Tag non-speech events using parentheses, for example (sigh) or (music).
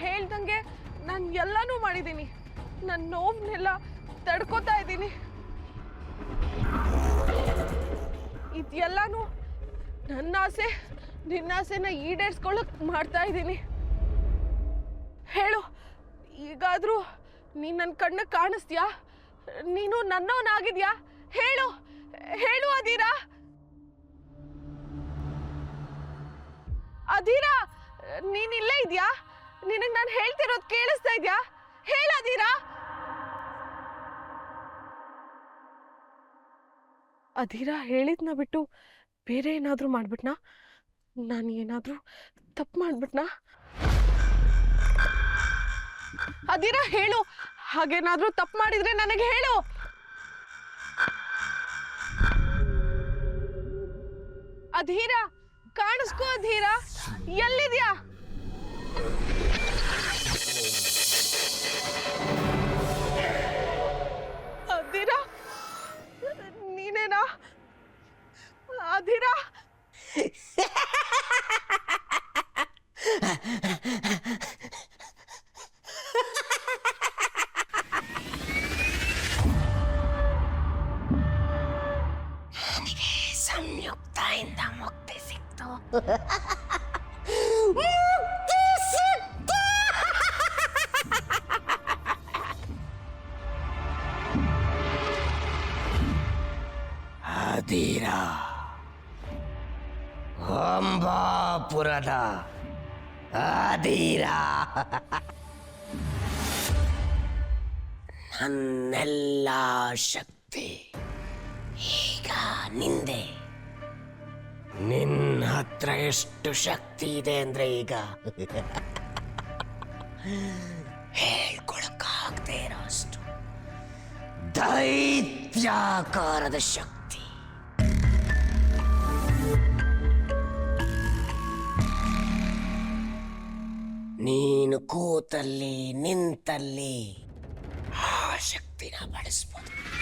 ಹೇಳ್ದಂಗೆ ನಾನು ಎಲ್ಲನೂ ಮಾಡಿದ್ದೀನಿ ನನ್ನ ನೋವನ್ನೆಲ್ಲ ತಡ್ಕೋತಾ ಇದ್ದೀನಿ ಇದೆಲ್ಲನೂ ನನ್ನ ಆಸೆ ನಿನ್ನ ಆಸೆನ ಈಡೇರಿಸ್ಕೊಳ್ಳೋಕೆ ಮಾಡ್ತಾ ಇದ್ದೀನಿ ಹೇಳು, ಈಗಾದರೂ ನೀನು ನನ್ನ ಕಣ್ಣ ಕಾಣಿಸ್ತೀಯಾ? ನೀನು ನನ್ನವನಾಗಿದ್ಯಾ ಹೇಳು ಹೇಳು ಅದೀರಾ ಅಧೀರಾ! ನೀನ್ ಇಲ್ಲೇ ಇದ್ಯಾ? ನಿನಗೆ ನಾನು ಹೇಳ್ತಿರೋದು ಕೇಳಿಸ್ತಾ ಇದ್ಯಾ? ಹೇಳಾದೀರಾ? ಅಧೀರಾ ಹೇಳಿದ್ನ ಬಿಟ್ಟು ಬೇರೆ ಏನಾದರೂ ಮಾಡ್ಬಿಟ್ನಾ? ನಾನು ಏನಾದರೂ ತಪ್ಪು ಮಾಡ್ಬಿಟ್ನಾ? ಅಧೀರಾ, ಹೇಳು. ಹಾಗೇನಾದರೂ ತಪ್ಪು ಮಾಡಿದ್ರೆ ನನಗೆ ಹೇಳು. ಅಧೀರ ಕಾಣಿಸ್ಕೋ ಅಧೀರ ಎಲ್ಲಿದ್ಯಾ ಅಧೀರ ನೀನೇನಾ ಅಧೀರ ಸಂಯುಕ್ತದಿಂದ ಮುಕ್ತಿ ಸಿಕ್ತು ಅಧೀರ ಅಂಬಾಪುರದ ಅಧೀರ ನನ್ನೆಲ್ಲ ಶಕ್ತಿ ಈಗ ನಿಂದೆ ನಿನ್ನ ಹತ್ರ ಎಷ್ಟು ಶಕ್ತಿ ಇದೆ ಅಂದ್ರೆ ಈಗ. (laughs) ಹೇಳ್ಕೊಳಕ್ಕಾಗದೇ ಇರೋ ಅಷ್ಟು ದೈತ್ಯಾಕಾರದ ಶಕ್ತಿ. ನೀನು ಕೂತಲ್ಲಿ ನಿಂತಲ್ಲಿ ಆ ಶಕ್ತಿನ ಬಳಸ್ಬೋದು.